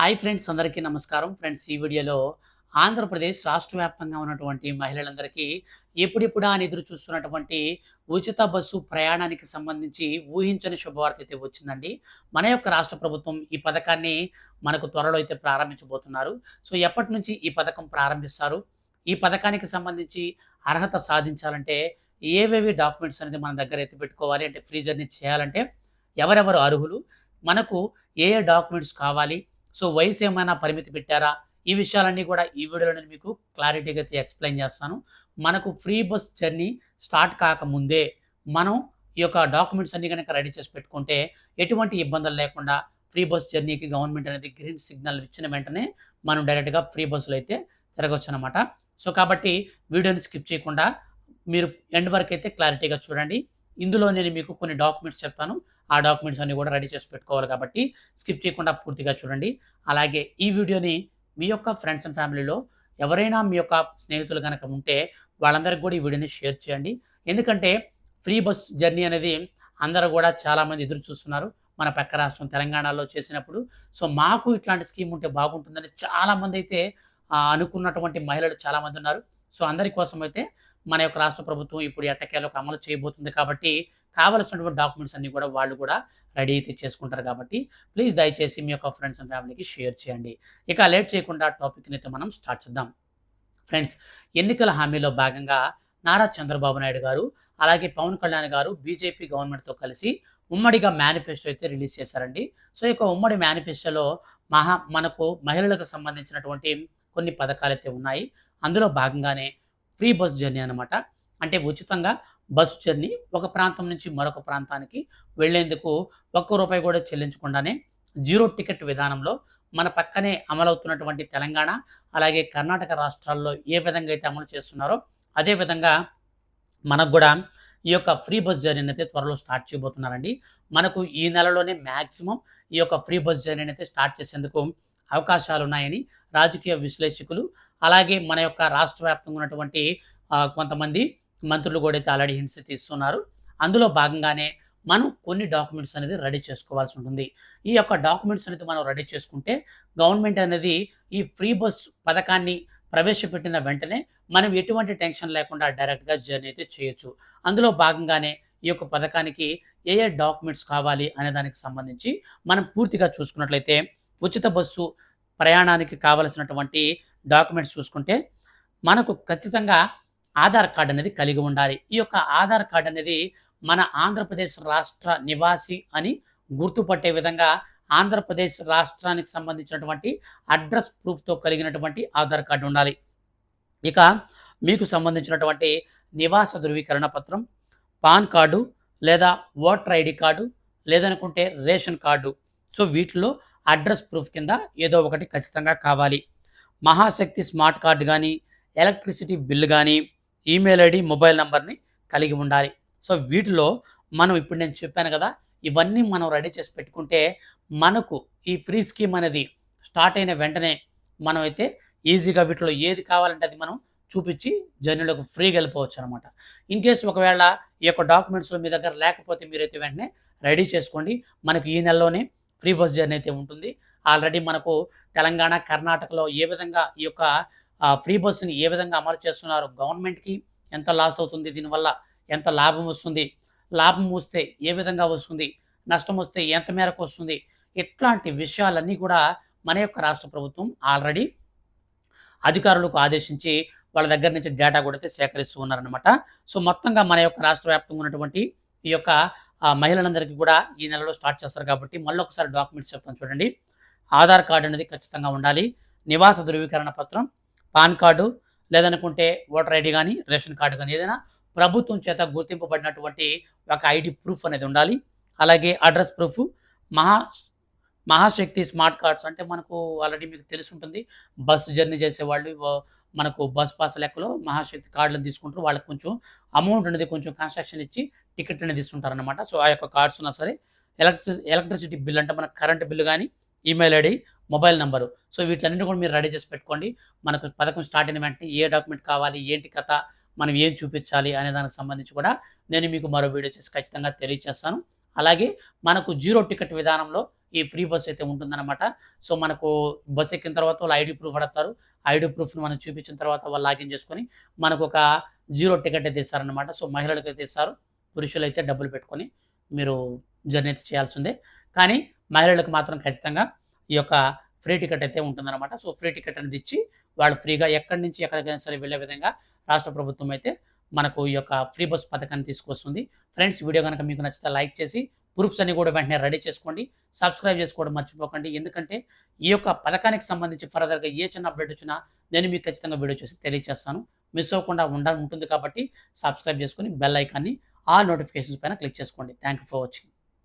Hi friends అందరికీ నమస్కారం. Friends ఈ వీడియోలో ఆంధ్రప్రదేశ్ రాష్ట్ర వ్యాప్తంగా ఉన్నటువంటి మహిళలందరికీ ఎప్పుడెప్పుడా అని ఎదురు చూస్తున్నటువంటి ఉచిత బస్సు ప్రయాణానికి సంబంధించి ఊహించని శుభవార్త అయితే వచ్చిందండి. మన యొక్క రాష్ట్ర ప్రభుత్వం ఈ పథకాన్ని మనకు త్వరలో అయితే ప్రారంభించబోతున్నారు. సో ఎప్పటి నుంచి ఈ పథకం ప్రారంభిస్తారు? ఈ పథకానికి సంబంధించి అర్హత సాధించాలంటే ఏవేవి డాక్యుమెంట్స్ అనేది మన దగ్గర ఎత్తి పెట్టుకోవాలి? అంటే ఫ్రీ జర్నీ చేయాలంటే ఎవరెవరు అర్హులు? మనకు ఏ ఏ డాక్యుమెంట్స్ కావాలి? సో వయసు ఏమైనా పరిమితి పెట్టారా? ఈ విషయాలన్నీ కూడా ఈ వీడియోలో నేను మీకు క్లారిటీగా అయితే ఎక్స్ప్లెయిన్ చేస్తాను. మనకు ఫ్రీ బస్ జర్నీ స్టార్ట్ కాకముందే మనం ఈ యొక్క డాక్యుమెంట్స్ అన్ని కనుక రెడీ చేసి పెట్టుకుంటే ఎటువంటి ఇబ్బందులు లేకుండా ఫ్రీ బస్ జర్నీకి గవర్నమెంట్ అనేది గ్రీన్ సిగ్నల్ ఇచ్చిన వెంటనే మనం డైరెక్ట్గా ఫ్రీ బస్సులు అయితే తిరగవచ్చు అనమాట సో కాబట్టి వీడియోని స్కిప్ చేయకుండా మీరు ఎండ్ వరకు అయితే క్లారిటీగా చూడండి. ఇందులో నేను మీకు కొన్ని డాక్యుమెంట్స్ చెప్తాను. ఆ డాక్యుమెంట్స్ అన్ని కూడా రెడీ చేసి పెట్టుకోవాలి కాబట్టి స్కిప్ చేయకుండా పూర్తిగా చూడండి. అలాగే ఈ వీడియోని మీ యొక్క ఫ్రెండ్స్ అండ్ ఫ్యామిలీలో ఎవరైనా మీ యొక్క స్నేహితులు కనుక ఉంటే వాళ్ళందరికీ కూడా ఈ వీడియోని షేర్ చేయండి. ఎందుకంటే ఫ్రీ బస్ జర్నీ అనేది అందరూ కూడా చాలామంది ఎదురు చూస్తున్నారు. మన పక్క రాష్ట్రం తెలంగాణలో చేసినప్పుడు. సో మాకు ఇట్లాంటి స్కీమ్ ఉంటే బాగుంటుందని చాలామంది అయితే అనుకున్నటువంటి మహిళలు చాలామంది ఉన్నారు. సో అందరి కోసం అయితే మన యొక్క రాష్ట్ర ప్రభుత్వం ఇప్పుడు ఎట్టకేలకు అమలు చేయబోతుంది కాబట్టి కావలసినటువంటి డాక్యుమెంట్స్ అన్నీ కూడా వాళ్ళు కూడా రెడీ అయితే చేసుకుంటారు కాబట్టి ప్లీజ్ దయచేసి మీ యొక్క ఫ్రెండ్స్ అండ్ ఫ్యామిలీకి షేర్ చేయండి. ఇక లేట్ చేయకుండా టాపిక్ని అయితే మనం స్టార్ట్ చేద్దాం. ఫ్రెండ్స్ ఎన్నికల హామీలో భాగంగా నారా చంద్రబాబు నాయుడు గారు అలాగే పవన్ కళ్యాణ్ గారు బీజేపీ గవర్నమెంట్తో కలిసి ఉమ్మడిగా మేనిఫెస్టో అయితే రిలీజ్ చేశారండి. సో ఈ యొక్క ఉమ్మడి మేనిఫెస్టోలో మహా మనకు మహిళలకు సంబంధించినటువంటి కొన్ని పథకాలు అయితే ఉన్నాయి. అందులో భాగంగానే ఫ్రీ బస్ జర్నీ అనమాట అంటే ఉచితంగా బస్సు జర్నీ ఒక ప్రాంతం నుంచి మరొక ప్రాంతానికి వెళ్ళేందుకు ఒక్క రూపాయి కూడా చెల్లించకుండానే జీరో టికెట్ విధానంలో మన పక్కనే అమలవుతున్నటువంటి తెలంగాణ అలాగే కర్ణాటక రాష్ట్రాల్లో ఏ విధంగా అయితే అమలు చేస్తున్నారో అదే విధంగా మనకు కూడా ఈ యొక్క ఫ్రీ బస్ జర్నీని అయితే త్వరలో స్టార్ట్ చేయబోతున్నారండి. మనకు ఈ నెలలోనే మ్యాక్సిమం ఈ యొక్క ఫ్రీ బస్ జర్నీని అయితే స్టార్ట్ చేసేందుకు అవకాశాలు ఉన్నాయని రాజకీయ విశ్లేషకులు అలాగే మన యొక్క రాష్ట్ర వ్యాప్తంగా ఉన్నటువంటి కొంతమంది మంత్రులు కూడా అయితే ఆల్రెడీ హింస తీస్తున్నారు. అందులో భాగంగానే మనం కొన్ని డాక్యుమెంట్స్ అనేది రెడీ చేసుకోవాల్సి ఉంటుంది. ఈ యొక్క డాక్యుమెంట్స్ అనేది మనం రెడీ చేసుకుంటే గవర్నమెంట్ అనేది ఈ ఫ్రీ బస్ పథకాన్ని ప్రవేశపెట్టిన వెంటనే మనం ఎటువంటి టెన్షన్ లేకుండా డైరెక్ట్గా జర్నీ అయితే చేయొచ్చు. అందులో భాగంగానే ఈ యొక్క పథకానికి ఏ ఏ డాక్యుమెంట్స్ కావాలి అనే దానికి సంబంధించి మనం పూర్తిగా చూసుకున్నట్లయితే ఉచిత బస్సు ప్రయాణానికి కావలసినటువంటి డాక్యుమెంట్స్ చూసుకుంటే మనకు ఖచ్చితంగా ఆధార్ కార్డు అనేది కలిగి ఉండాలి. ఈ యొక్క ఆధార్ కార్డు అనేది మన ఆంధ్రప్రదేశ్ రాష్ట్ర నివాసి అని గుర్తుపట్టే విధంగా ఆంధ్రప్రదేశ్ రాష్ట్రానికి సంబంధించినటువంటి అడ్రస్ ప్రూఫ్తో కలిగినటువంటి ఆధార్ కార్డు ఉండాలి. ఇక మీకు సంబంధించినటువంటి నివాస ధృవీకరణ పత్రం పాన్ కార్డు లేదా ఓటర్ ఐడి కార్డు లేదనుకుంటే రేషన్ కార్డు సో వీటిలో అడ్రస్ ప్రూఫ్ కింద ఏదో ఒకటి ఖచ్చితంగా కావాలి. మహాశక్తి స్మార్ట్ కార్డు కానీ ఎలక్ట్రిసిటీ బిల్ కానీ ఈమెయిల్ ఐడి మొబైల్ నెంబర్ని కలిగి ఉండాలి. సో వీటిలో మనం ఇప్పుడు నేను చెప్పాను కదా ఇవన్నీ మనం రెడీ చేసి పెట్టుకుంటే మనకు ఈ ఫ్రీ స్కీమ్ అనేది స్టార్ట్ అయిన వెంటనే మనం అయితే ఈజీగా వీటిలో ఏది కావాలంటే అది మనం చూపించి జర్నీలోకి ఫ్రీగా వెళ్ళిపోవచ్చు అనమాట ఇన్ కేసు ఒకవేళ ఈ యొక్క డాక్యుమెంట్స్లో మీ దగ్గర లేకపోతే మీరైతే వెంటనే రెడీ చేసుకోండి. మనకు ఈ నెలలోనే ఫ్రీ బస్ జర్నీ అయితే ఉంటుంది. ఆల్రెడీ మనకు తెలంగాణ కర్ణాటకలో ఏ విధంగా ఈ యొక్క ఫ్రీ బస్సుని ఏ విధంగా అమలు చేస్తున్నారు గవర్నమెంట్కి ఎంత లాస్ అవుతుంది దీనివల్ల ఎంత లాభం వస్తుంది లాభం వస్తే ఏ విధంగా వస్తుంది నష్టం వస్తే ఎంత మేరకు వస్తుంది ఇట్లాంటి విషయాలన్నీ కూడా మన యొక్క రాష్ట్ర ప్రభుత్వం ఆల్రెడీ అధికారులకు ఆదేశించి వాళ్ళ దగ్గర నుంచి డేటా కూడా అయితే సేకరిస్తూ ఉన్నారనమాట సో మొత్తంగా మన యొక్క రాష్ట్ర వ్యాప్తంగా ఉన్నటువంటి ఈ యొక్క మహిళలందరికీ కూడా ఈ నెలలో స్టార్ట్ చేస్తారు కాబట్టి మళ్ళీ ఒకసారి డాక్యుమెంట్స్ చెప్తాను చూడండి. ఆధార్ కార్డు అనేది ఖచ్చితంగా ఉండాలి. నివాస ధృవీకరణ పత్రం పాన్ కార్డు లేదనుకుంటే ఓటర్ ఐడి కానీ రేషన్ కార్డు కానీ ఏదైనా ప్రభుత్వం చేత గుర్తింపబడినటువంటి ఒక ఐడి ప్రూఫ్ అనేది ఉండాలి. అలాగే అడ్రస్ ప్రూఫ్ మహా మహాశక్తి స్మార్ట్ కార్డ్స్ అంటే మనకు ఆల్రెడీ మీకు తెలిసి ఉంటుంది. బస్సు జర్నీ చేసేవాళ్ళు మనకు బస్ పాస్ లెక్కలో మహాశక్తి కార్డులను తీసుకుంటారు. వాళ్ళకి కొంచెం అమౌంట్ అనేది కొంచెం కన్స్ట్రక్షన్ ఇచ్చి టికెట్ అనేది తీసుకుంటారు అనమాట సో ఆ యొక్క కార్డ్స్ ఉన్నా సరే ఎలక్ట్రిసి ఎలక్ట్రిసిటీ బిల్ అంటే మన కరెంట్ బిల్లు కానీ email ID mobile number. So వీటిలన్నింటి కూడా మీరు రెడీ చేసి పెట్టుకోండి. మనకు పథకం స్టార్ట్ అయిన వెంటనే ఏ డాక్యుమెంట్ కావాలి ఏంటి కథ మనం ఏం చూపించాలి అనే దానికి సంబంధించి కూడా నేను మీకు మరో వీడియో చేసి ఖచ్చితంగా తెలియజేస్తాను అలాగే మనకు జీరో టికెట్ విధానంలో ఈ ఫ్రీ బస్ అయితే ఉంటుందన్నమాట. సో మనకు బస్ ఎక్కిన తర్వాత వాళ్ళు ఐడి ప్రూఫ్ అడుగుతారు. ఐడి ప్రూఫ్ని మనం చూపించిన తర్వాత వాళ్ళు లాగిన్ చేసుకొని మనకు ఒక జీరో టికెట్ అయితే ఇస్తారనమాట సో మహిళలకు అయితే ఇస్తారు. పురుషులు అయితే డబ్బులు పెట్టుకొని మీరు జర్నీ అయితే చేయాల్సిందే. కానీ మహిళలకు మాత్రం ఖచ్చితంగా ఈ యొక్క ఫ్రీ టికెట్ అయితే ఉంటుందన్నమాట. సో ఫ్రీ టికెట్ అనేది ఇచ్చి వాళ్ళు ఫ్రీగా ఎక్కడి నుంచి ఎక్కడికైనా సరే వెళ్ళే విధంగా రాష్ట్ర ప్రభుత్వం అయితే మనకు ఈ యొక్క ఫ్రీ బస్ పథకాన్ని తీసుకొస్తుంది. ఫ్రెండ్స్ వీడియో కనుక మీకు నచ్చితే లైక్ చేసి ప్రూఫ్స్ అన్ని కూడా వెంటనే రెడీ చేసుకోండి. సబ్స్క్రైబ్ చేసుకోవడం మర్చిపోకండి. ఎందుకంటే ఈ యొక్క పథకానికి సంబంధించి ఫర్దర్గా ఏ చిన్న అప్డేట్ వచ్చినా నేను మీకు ఖచ్చితంగా వీడియో చేసి తెలియజేస్తాను మిస్ అవ్వకుండా ఉండాలి ఉంటుంది కాబట్టి సబ్స్క్రైబ్ చేసుకొని బెల్ ఐకాన్ని ఆ నోటిఫికేషన్స్ పైన క్లిక్ చేసుకోండి. Thank you for watching.